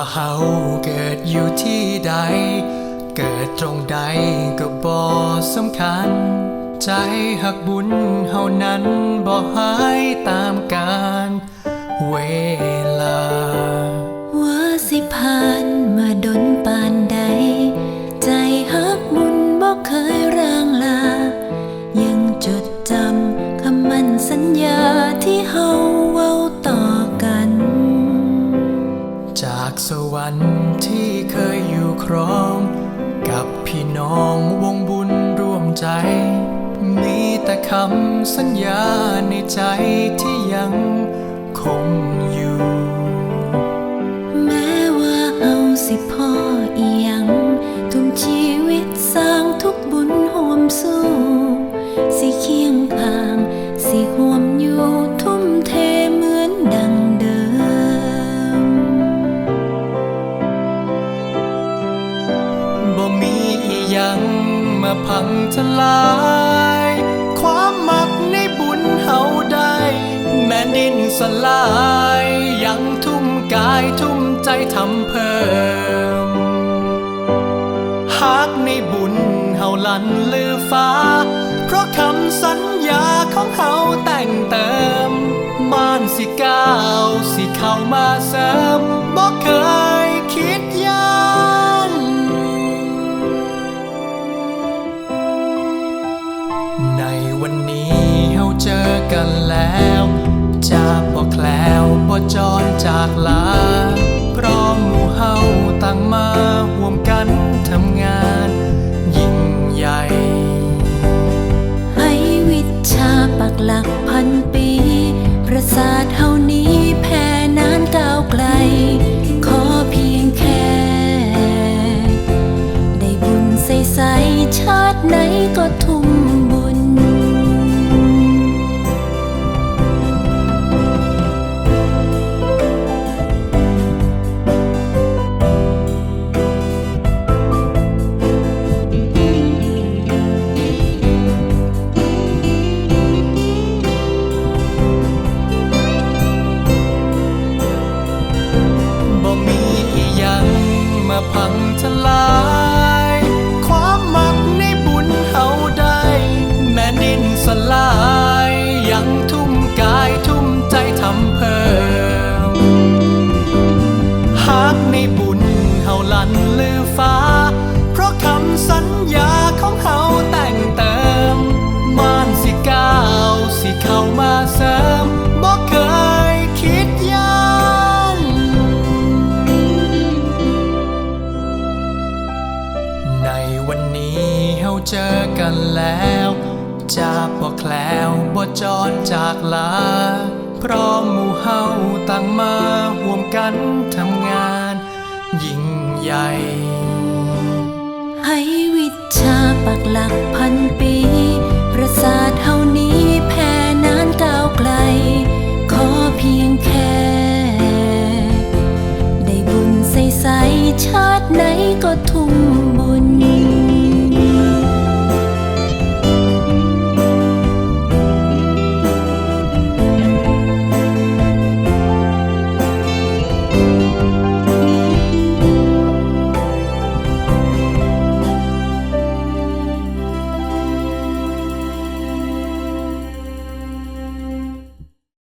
าเฮาเกิดอยู่ที่ใด เกิดตรงใดก็บ่สำคัญ ใจหักบุญเฮานั้นบ่หายตามกาล สวรรค์ที่เคยอยู่ครอง กับพี่น้องวงบุญร่วมใจ มีแต่คำสัญญาในใจที่ยังคง พังทลาย ความมักในบุญเฮาได้ แม่ดินสลาย ยังทุ่มกายทุ่มใจทำเพิ่ม หากในบุญเฮาลันลือฟ้า เพราะคำสัญญาของเฮาแต่งเติมม่านสิก้าวสิเข้ามาเสริมบ่เคยคิด ในวันนี้เฮาเจอกันแล้วจะบ่แคล้วบ่จรจากลาเพราะหมู่เฮาตั้งมาห่วมกันทำงาน ยิ่งใหญ่ ให้วิชาปักหลัก ม เจอกันแล้วจากบ่แคล้วบ่จรจากลา พร้อมหมู่เฮาต่างมาห่วมกันทำงาน ยิ่งใหญ่ ให้วิชาปักหลักพันปี